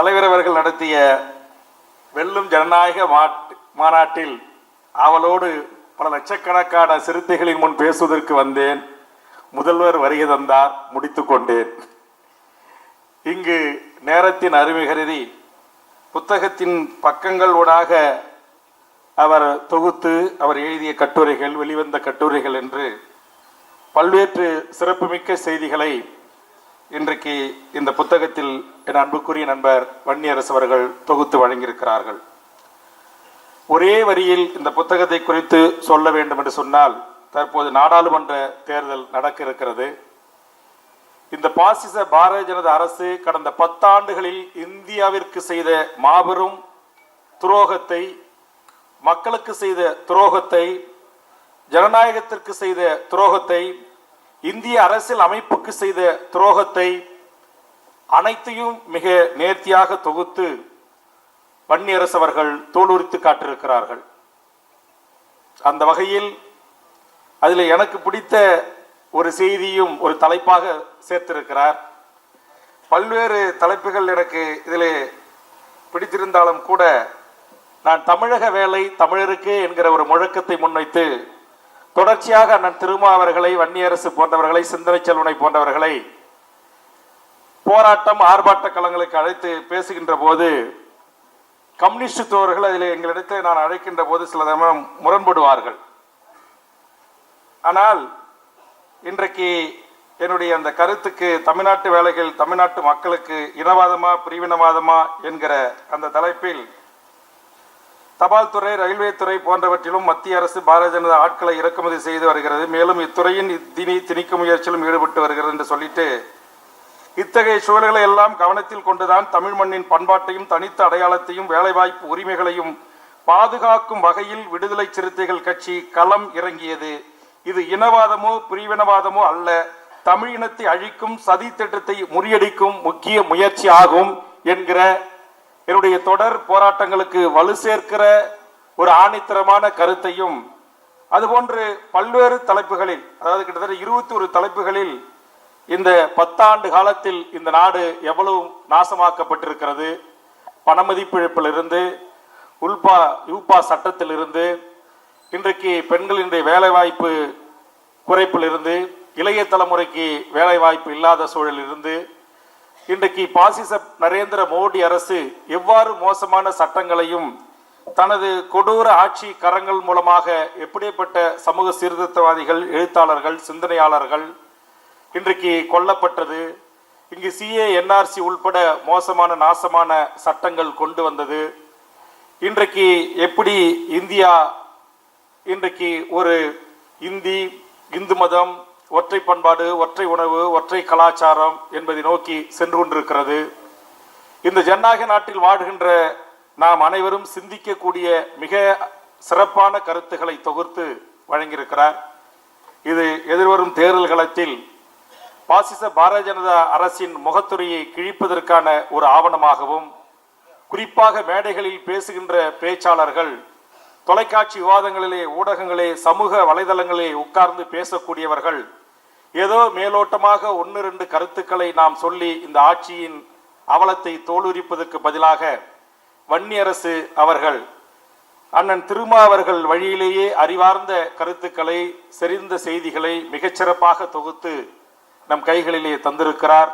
தலைவர் அவர்கள் நடத்திய வெல்லும் ஜனநாயக மாட்- மாநாட்டில் அவளோடு பல லட்சக்கணக்கான சிறுத்தைகளின் முன் பேசுவதற்கு வந்தேன். முதல்வர் வருகை தந்தார் முடித்து கொண்டேன். இங்கு நேரத்தின் அருமை கருதி புத்தகத்தின் பக்கங்கள் ஊடாக அவர் தொகுத்து அவர் எழுதிய கட்டுரைகள் வெளிவந்த கட்டுரைகள் என்று பல்வேறு சிறப்புமிக்க செய்திகளை இன்றைக்கு இந்த புத்தகத்தில் என் அன்புக்குரிய நண்பர் வன்னியரசு அவர்கள் தொகுத்து வழங்கியிருக்கிறார்கள். ஒரே வரியில் இந்த புத்தகத்தை குறித்து சொல்ல வேண்டும் என்று சொன்னால் தற்போது நாடாளுமன்ற தேர்தல் நடக்க இருக்கிறது இந்த பாசிச பாரதிய ஜனதா அரசு கடந்த பத்தாண்டுகளில் இந்தியாவிற்கு செய்த மாபெரும் துரோகத்தை மக்களுக்கு செய்த துரோகத்தை ஜனநாயகத்திற்கு செய்த துரோகத்தை இந்திய அரசியல் அமைப்புக்கு செய்த துரோகத்தை அனைத்தையும் மிக நேர்த்தியாக தொகுத்து வன்னியரசு அவர்கள் தோலுரித்து காட்டியிருக்கிறார்கள். அந்த வகையில் அதில் எனக்கு பிடித்த ஒரு செய்தியும் ஒரு தலைப்பாக சேர்த்திருக்கிறார். பல்வேறு தலைப்புகள் எனக்கு இதில் பிடித்திருந்தாலும் கூட நான் தமிழக வேலை தமிழருக்கு என்கிற ஒரு முழக்கத்தை முன்வைத்து தொடர்ச்சியாக அண்ணன் திருமா அவர்களை வன்னியரசு போன்றவர்களை சிந்தனை செல்வனை போன்றவர்களை போராட்டம் ஆர்ப்பாட்ட களங்களுக்கு அழைத்து பேசுகின்ற போது கம்யூனிஸ்ட் தோழர்கள் அதில் எங்களிடத்தில் நான் அழைக்கின்ற போது சில சமயம் முரண்படுவார்கள். ஆனால் இன்றைக்கு என்னுடைய அந்த கருத்துக்கு தமிழ்நாட்டு வேலைகள் தமிழ்நாட்டு மக்களுக்கு இனவாதமா பிரிவினவாதமா என்கிற அந்த தலைப்பில் தபால் துறை ரயில்வே துறை போன்றவற்றிலும் மத்திய அரசு பாரதிய ஜனதா ஆட்களை இறக்குமதி செய்து வருகிறது. மேலும் இத்துறையின் திணி திணிக்கும் முயற்சியிலும் ஈடுபட்டு வருகிறது என்று சொல்லிட்டு இத்தகைய சூழல்களை எல்லாம் கவனத்தில் கொண்டுதான் தமிழ் மண்ணின் பண்பாட்டையும் தனித்த அடையாளத்தையும் வேலைவாய்ப்பு உரிமைகளையும் பாதுகாக்கும் வகையில் விடுதலை சிறுத்தைகள் கட்சி களம் இறங்கியது. இது இனவாதமோ பிரிவினவாதமோ அல்ல. தமிழ் இனத்தை அழிக்கும் சதி திட்டத்தை முறியடிக்கும் முக்கிய முயற்சி ஆகும் என்கிற என்னுடைய தொடர் போராட்டங்களுக்கு வலு சேர்க்கிற ஒரு ஆணித்தரமான கருத்தையும் அதுபோன்று பல்வேறு தலைப்புகளில் அதாவது கிட்டத்தட்ட இருபத்தி ஒரு தலைப்புகளில் இந்த பத்தாண்டு காலத்தில் இந்த நாடு எவ்வளவு நாசமாக்கப்பட்டிருக்கிறது பணமதிப்பிழப்பிலிருந்து உல்பா யூபா சட்டத்திலிருந்து இன்றைக்கு பெண்களினுடைய வேலைவாய்ப்பு குறைப்பிலிருந்து இளைய தலைமுறைக்கு வேலைவாய்ப்பு இல்லாத சூழலிலிருந்து இன்றைக்கு பாசிச நரேந்திர மோடி அரசு எவ்வாறு மோசமான சட்டங்களையும் தனது கொடூர ஆட்சி கரங்கள் மூலமாக எப்படிப்பட்ட சமூக சீர்திருத்தவாதிகள் எழுத்தாளர்கள் சிந்தனையாளர்கள் இன்றைக்கு கொல்லப்பட்டது இங்கு சிஏ என்ஆர்சி உள்பட மோசமான நாசமான சட்டங்கள் கொண்டு வந்தது. இன்றைக்கு எப்படி இந்தியா இன்றைக்கு ஒரு இந்தி இந்து மதம் ஒற்றை பண்பாடு ஒற்றை உணவு ஒற்றை கலாச்சாரம் என்பதை நோக்கி சென்று கொண்டிருக்கிறது. இந்த ஜனநாயக நாட்டில் வாடுகின்ற நாம் அனைவரும் சிந்திக்கக்கூடிய மிக சிறப்பான கருத்துக்களை தொகுத்து வழங்கியிருக்கிறார். இது எதிர்வரும் தேர்தல் களத்தில் பாசிச பாரதிய ஜனதா அரசின் முகத்துறையை கிழிப்பதற்கான ஒரு ஆவணமாகவும் குறிப்பாக மேடைகளில் பேசுகின்ற பேச்சாளர்கள் தொலைக்காட்சி விவாதங்களிலே ஊடகங்களே சமூக வலைதளங்களே உட்கார்ந்து பேசக்கூடியவர்கள் ஏதோ மேலோட்டமாக ஒன்று ரெண்டு கருத்துக்களை நாம் சொல்லி இந்த ஆட்சியின் அவலத்தை தோலுரிப்பதற்கு பதிலாக வன்னியரசு அவர்கள் அண்ணன் திருமா அவர்கள் வழியிலேயே அறிவார்ந்த கருத்துக்களை செறிந்த செய்திகளை மிகச்சிறப்பாக தொகுத்து நம் கைகளிலே தந்திருக்கிறார்.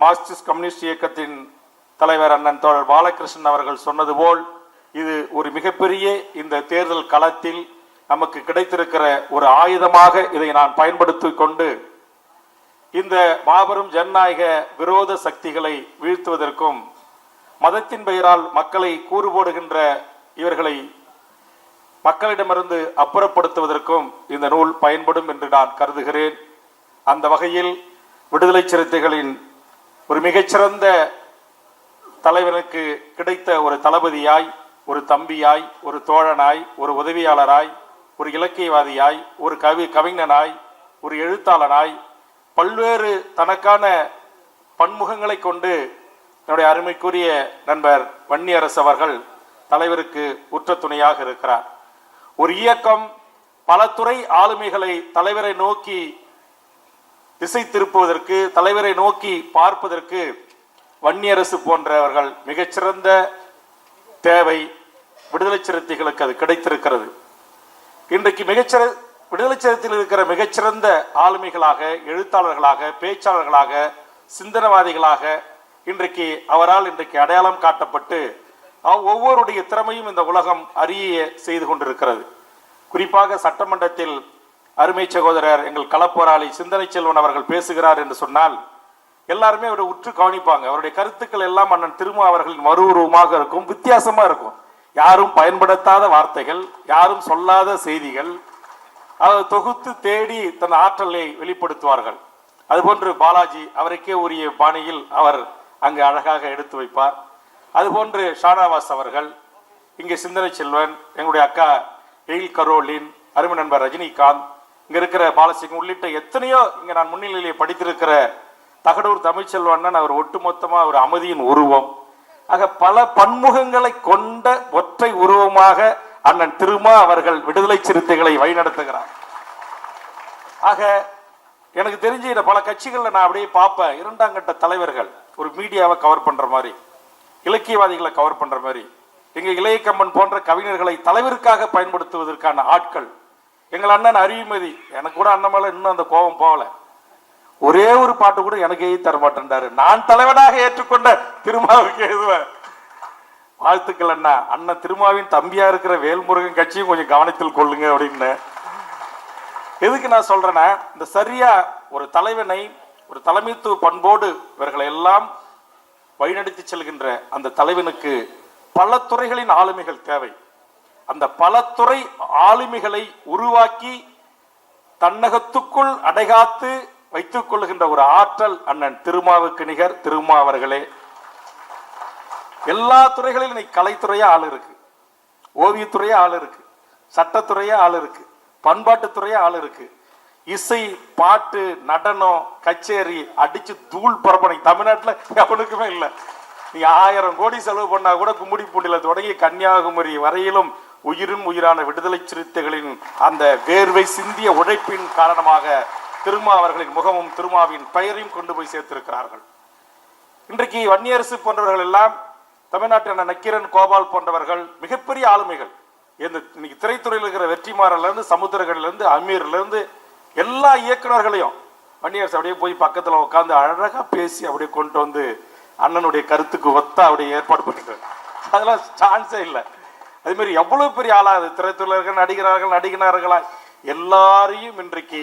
மார்க்சிஸ்ட் கம்யூனிஸ்ட் இயக்கத்தின் தலைவர் அண்ணன் தோழர் பாலகிருஷ்ணன் அவர்கள் சொன்னது போல் இது ஒரு மிகப்பெரிய இந்த தேர்தல் களத்தில் நமக்கு கிடைத்திருக்கிற ஒரு ஆயுதமாக இதை நான் பயன்படுத்திக் கொண்டு இந்த மாபெரும் ஜனநாயக விரோத சக்திகளை வீழ்த்துவதற்கும் மதத்தின் பெயரால் மக்களை கூறு போடுகின்ற இவர்களை மக்களிடமிருந்து அப்புறப்படுத்துவதற்கும் இந்த நூல் பயன்படும் என்று நான் கருதுகிறேன். அந்த வகையில் விடுதலை சிறுத்தைகளின் ஒரு மிகச்சிறந்த தலைவனுக்கு கிடைத்த ஒரு தளபதியாய் ஒரு தம்பியாய் ஒரு தோழனாய் ஒரு உதவியாளராய் ஒரு இலக்கியவாதியாய் ஒரு கவி கவிஞனாய் ஒரு எழுத்தாளனாய் பல்வேறு தனக்கான பன்முகங்களை கொண்டு என்னுடைய அருமைக்குரிய நண்பர் வன்னியரசு அவர்கள் தலைவருக்கு உற்ற துணையாக இருக்கிறார். ஒரு இயக்கம் பல துறை ஆளுமைகளை தலைவரை நோக்கி திசை திருப்புவதற்கு தலைவரை நோக்கி பார்ப்பதற்கு வன்னியரசு போன்றவர்கள் மிகச்சிறந்த தேவை விடுதலை சிறுத்தைகளுக்கு அது கிடைத்திருக்கிறது. இன்றைக்கு மிகச்சிற விடுதலை சிறுத்தையில் இருக்கிற மிகச்சிறந்த ஆளுமைகளாக எழுத்தாளர்களாக பேச்சாளர்களாக சிந்தனவாதிகளாக இன்றைக்கு அவரால் இன்றைக்கு அடையாளம் காட்டப்பட்டு ஒவ்வொருடைய திறமையும் இந்த உலகம் அறிய செய்து கொண்டிருக்கிறது. குறிப்பாக சட்டமன்றத்தில் அருமை சகோதரர் எங்கள் களப்போராளி சிந்தனை செல்வன் அவர்கள் பேசுகிறார் என்று சொன்னால் எல்லாருமே அவரை உற்று கவனிப்பாங்க. அவருடைய கருத்துக்கள் எல்லாம் அண்ணன் திருமா அவர்களின் மறு உருவமாக இருக்கும் வித்தியாசமாக இருக்கும். யாரும் பயன்படுத்தாத வார்த்தைகள் யாரும் சொல்லாத செய்திகள் அதை தொகுத்து தேடி தன் ஆற்றலை வெளிப்படுத்துவார்கள். அதுபோன்று பாலாஜி அவருக்கே உரிய பாணியில் அவர் அங்கு அழகாக எடுத்து வைப்பார். அதுபோன்று ஷானாவாஸ் அவர்கள் இங்கே சிந்தனை செல்வன் எங்களுடைய அக்கா எயில் கரோலின் அருமை நண்பர் ரஜினிகாந்த் இங்கே இருக்கிற பாலசிங்கம் உள்ளிட்ட எத்தனையோ இங்கே நான் முன்னிலையிலே படித்திருக்கிற தகடூர் தமிழ்ச்செல்வண்ணன் அவர் ஒட்டுமொத்தமாக ஒரு அமைதியின் உருவம். ஆக பல பன்முகங்களை கொண்ட ஒற்றை உருவமாக அண்ணன் திருமா அவர்கள் விடுதலை சிறுத்தைகளை வழிநடத்துகிறார். ஆக எனக்கு தெரிஞ்சு இந்த பல கட்சிகளில் நான் அப்படியே பார்ப்பேன். இரண்டாம் கட்ட தலைவர்கள் ஒரு மீடியாவை கவர் பண்ற மாதிரி இலக்கியவாதிகளை கவர் பண்ற மாதிரி எங்க இளையக்கம்மன் போன்ற கவிஞர்களை தலைவருக்காக பயன்படுத்துவதற்கான ஆட்கள் எங்கள் அண்ணன் அறிவுமதி எனக்கு கூட அண்ணன் மேல இன்னும் அந்த கோபம் போகல. ஒரே ஒரு பாட்டு கூட எனக்கு தரமாட்டேன்டாரு. தர நான் தலைவனாக ஏற்றுக்கொண்ட திருமாவுக்கு எழுதுவேன் வாழ்த்துக்கள் அண்ணா அண்ணன் திருமாவின் தம்பியா இருக்கிற வேல்முருகன் கட்சியும் கொஞ்சம் கவனத்தில் கொள்ளுங்க அப்படின்னு. எதுக்கு நான் சொல்றேன்னா இந்த சரியா ஒரு தலைவனை ஒரு தலைமைத்துவ பண்போடு இவர்களை எல்லாம் வழிநடத்தி செல்கின்ற அந்த தலைவனுக்கு பல துறைகளின் ஆளுமைகள் தேவை. அந்த பல துறை ஆளுமைகளை உருவாக்கி தன்னகத்துக்குள் அடைகாத்து வைத்துக் கொள்ளுகின்ற ஒரு ஆற்றல் அண்ணன் திருமாவுக்கு நிகர். திருமா அவர்களே எல்லா துறைகளிலும் இன்னைக்கு கலைத்துறையா ஆள் இருக்கு. ஓவியத்துறையா ஆள் இருக்கு. சட்டத்துறையா ஆள் இருக்கு. பண்பாட்டுத்துறையா ஆள் இருக்கு. இசை பாட்டு நடனம் கச்சேரி அடிச்சு தூள் பரப்பனை தமிழ்நாட்டில் எவனுக்குமே இல்லை. நீ ஆயிரம் கோடி செலவு பண்ணா கூட கும்முடி பூண்டில தொடங்கி கன்னியாகுமரி வரையிலும் உயிரும் உயிரான விடுதலை சிறுத்தைகளின் அந்த வேர்வை சிந்திய உழைப்பின் காரணமாக திருமா அவர்களின் முகமும் திருமாவின் பெயரையும் கொண்டு போய் சேர்த்திருக்கிறார்கள். இன்றைக்கு வன்னியரசு போன்றவர்கள் எல்லாம் தமிழ்நாட்டில் நக்கீரன் கோபால் போன்றவர்கள் மிகப்பெரிய ஆளுமைகள். இந்த இன்னைக்கு திரைத்துறையில் இருக்கிற வெற்றிமாறன்லேருந்து இருந்து அமீர்லேருந்து எல்லா இயக்குனர்களையும் வன்னியரசு அப்படியே போய் பக்கத்தில் உட்காந்து அழகாக பேசி அப்படியே கொண்டு வந்து அண்ணனுடைய கருத்துக்கு ஒத்தா அப்படியே ஏற்பாடு பண்ணிட்டார் அதெல்லாம் சான்ஸே இல்லை. அதே மாதிரி பெரிய ஆளாக திரைத்துறையில் இருக்கிற நடிகர்கள் நடிகனார்களா? எல்லாரையும் இன்றைக்கு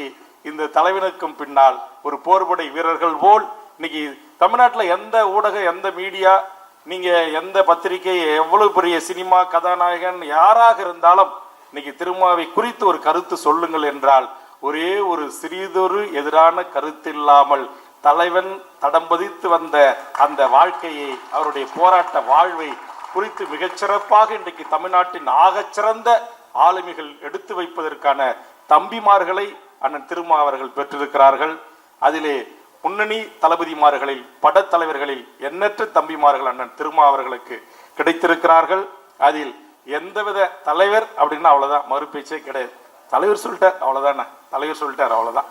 இந்த தலைவனுக்கும் பின்னால் ஒரு போர்படை வீரர்கள் போல் இன்னைக்கு தமிழ்நாட்டில் எந்த ஊடகம் எந்த மீடியா நீங்க எந்த பத்திரிகை எவ்வளவு பெரிய சினிமா கதாநாயகன் யாராக இருந்தாலும் இன்னைக்கு திருமாவை குறித்து ஒரு கருத்து சொல்லுங்கள் என்றால் ஒரே ஒரு சிறிதொரு எதிரான கருத்து இல்லாமல் தலைவன் தடம் பதித்து வந்த அந்த வாழ்க்கையை அவருடைய போராட்ட வாழ்வை குறித்து மிகச்சிறப்பாக இன்றைக்கு தமிழ்நாட்டின் ஆகச்சிறந்த ஆளுமைகள் எடுத்து வைப்பதற்கான தம்பிமார்களை அண்ணன் திருமா அவர்கள் பெற்றிருக்கிறார்கள். அதிலே முன்னணி தளபதிமார்களில் படத்தலைவர்களில் எண்ணற்ற தம்பிமார்கள் அண்ணன் திருமா அவர்களுக்கு கிடைத்திருக்கிறார்கள். அதில் எந்தவித தலைவர் அப்படின்னா அவ்வளோதான் மறுபேச்சே கிடையாது. தலைவர் சொல்லிட்டார் அவ்வளோதானே தலைவர் சொல்லிட்டார் அவ்வளோதான்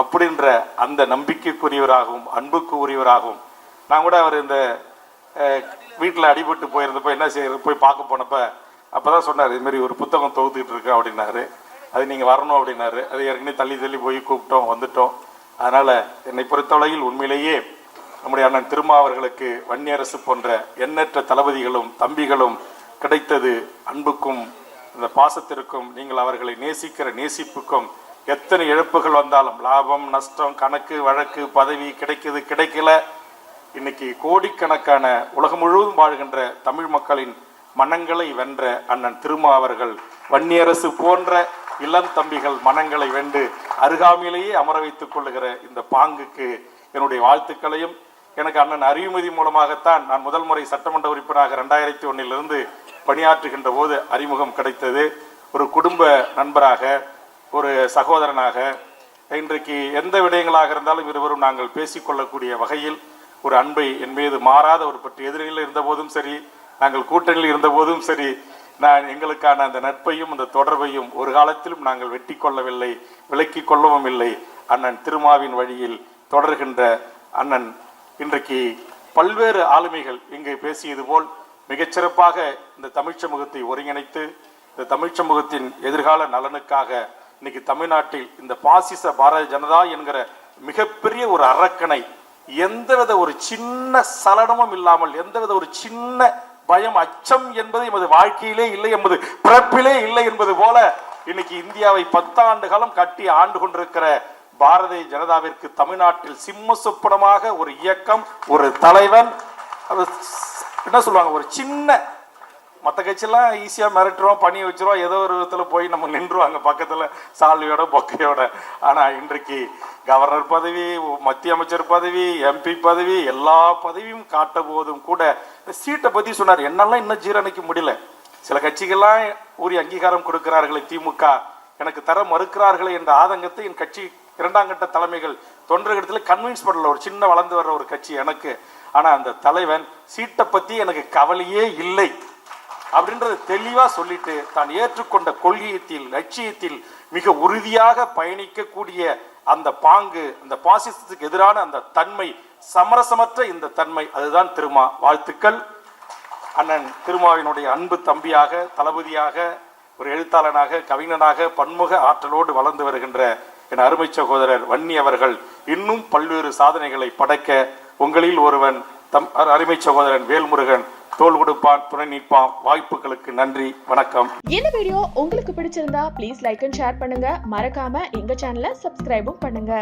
அப்படின்ற அந்த நம்பிக்கைக்குரியவராகவும் அன்புக்கு உரியவராகவும் நான் கூட அவர் இந்த வீட்டில் அடிபட்டு போயிருந்தப்போ என்ன செய்யறது போய் பார்க்க போனப்போ அப்போ தான் சொன்னார் இதுமாரி ஒரு புத்தகம் தொகுத்துக்கிட்டு இருக்கேன் அப்படின்னாரு. அது நீங்கள் வரணும் அப்படின்னாரு. அது ஏற்கனவே தள்ளி தள்ளி போய் கூப்பிட்டோம் வந்துட்டோம். அதனால் என்னை பொறுத்தவரையில் உண்மையிலேயே நம்முடைய அண்ணன் திருமா அவர்களுக்கு வன்னியரசு போன்ற எண்ணற்ற தளபதிகளும் தம்பிகளும் கிடைத்தது அன்புக்கும் இந்த பாசத்திற்கும் நீங்கள் அவர்களை நேசிக்கிற நேசிப்புக்கும் எத்தனை இழப்புகள் வந்தாலும் லாபம் நஷ்டம் கணக்கு வழக்கு பதவி கிடைக்கிறது கிடைக்கல. இன்னைக்கு கோடிக்கணக்கான உலகம் முழுவதும் வாழ்கின்ற தமிழ் மக்களின் மனங்களை வென்ற அண்ணன் திருமா அவர்கள் வன்னியரசு போன்ற இளம் தம்பிகள் மனங்களை வெண்டு அருகாமையிலேயே அமர வைத்துக் கொள்ளுகிற இந்த பாங்குக்கு என்னுடைய வாழ்த்துக்களையும் எனக்கு அண்ணன் அறிவுமதி மூலமாகத்தான் நான் முதல் முறை சட்டமன்ற உறுப்பினராக ரெண்டாயிரத்தி ஒன்னிலிருந்து பணியாற்றுகின்ற போது அறிமுகம் கிடைத்தது. ஒரு குடும்ப நண்பராக ஒரு சகோதரனாக இன்றைக்கு எந்த விடயங்களாக இருந்தாலும் இருவரும் நாங்கள் பேசிக்கொள்ளக்கூடிய வகையில் ஒரு அன்பை என் மீது மாறாத ஒரு பற்றி எதிரில் இருந்த போதும் சரி நாங்கள் கூட்டணியில் இருந்த போதும் சரி நான் எங்களுக்கான அந்த நட்பையும் அந்த தொடர்பையும் ஒரு காலத்திலும் நாங்கள் வெட்டி கொள்ளவில்லை விலக்கி கொள்ளவும் இல்லை. அண்ணன் திருமாவின் வழியில் தொடர்கின்ற அண்ணன் இன்றைக்கு பல்வேறு ஆளுமைகள் இங்கு பேசியது போல் மிகச்சிறப்பாக இந்த தமிழ் சமூகத்தை ஒருங்கிணைத்து இந்த தமிழ் சமூகத்தின் எதிர்கால நலனுக்காக இன்னைக்கு தமிழ்நாட்டில் இந்த பாசிச பாரத ஜனதா என்கிற மிகப்பெரிய ஒரு அரக்கனை எந்தவித ஒரு சின்ன சலனமும் இல்லாமல் எந்தவித ஒரு சின்ன பயம் அச்சம் என்பது எமது வாழ்க்கையிலே இல்லை என்பது பிறப்பிலே இல்லை என்பது போல இன்னைக்கு இந்தியாவை பத்தாண்டு காலம் கட்டி ஆண்டு கொண்டிருக்கிற பாரதிய ஜனதாவிற்கு தமிழ்நாட்டில் சிம்ம சொப்பனமாக ஒரு இயக்கம் ஒரு தலைவன் என்ன சொல்லுவாங்க ஒரு சின்ன மற்ற கட்சியெல்லாம் ஈஸியாக மிரட்டுறோம் பண்ணி வச்சிருவோம் ஏதோ ஒரு விதத்தில் போய் நம்ம நின்றுவாங்க பக்கத்தில் சால்வியோட பொக்கையோட. ஆனால் இன்றைக்கு கவர்னர் பதவி மத்திய அமைச்சர் பதவி எம்பி பதவி எல்லா பதவியும் காட்ட போதும் கூட இந்த சீட்டை பற்றி சொன்னார். என்னெல்லாம் இன்னும் ஜீரணிக்க முடியல. சில கட்சிகள்லாம் உரிய அங்கீகாரம் கொடுக்கிறார்களே திமுக. எனக்கு தர மறுக்கிறார்களே என்ற ஆதங்கத்தை என் கட்சி இரண்டாம் கட்ட தலைமைகள் தொண்டர்களிடத்தில் கன்வின்ஸ் பண்ணல. ஒரு சின்ன வளர்ந்து வர்ற ஒரு கட்சி எனக்கு. ஆனால் அந்த தலைவன் சீட்டை பற்றி எனக்கு கவலையே இல்லை அப்படின்றத தெளிவாக சொல்லிட்டு தான் ஏற்றுக்கொண்ட கொள்கையத்தில் லட்சியத்தில் மிக உறுதியாக பயணிக்கக்கூடிய அந்த பாங்கு அந்த பாசிசத்துக்கு எதிரான அந்த தன்மை சமரசமற்ற இந்த தன்மை அதுதான் திருமா. வாழ்த்துக்கள். அண்ணன் திருமாவினுடைய அன்பு தம்பியாக தளபதியாக ஒரு எழுத்தாளனாக கவிஞனாக பன்முக ஆற்றலோடு வளர்ந்து வருகின்ற என் அருமை சகோதரர் வன்னி அவர்கள் இன்னும் பல்வேறு சாதனைகளை படைக்க உங்களில் ஒருவன் தம் அருமை சகோதரன் வேல்முருகன் தோள் கொடுப்பான் துணை நிற்பான். வாய்ப்புகளுக்கு நன்றி. வணக்கம். இந்த வீடியோ உங்களுக்கு பிடிச்சிருந்தா ப்ளீஸ் லைக் அண்ட் ஷேர் பண்ணுங்க. மறக்காம எங்க சேனலை சப்ஸ்கிரைபும் பண்ணுங்க.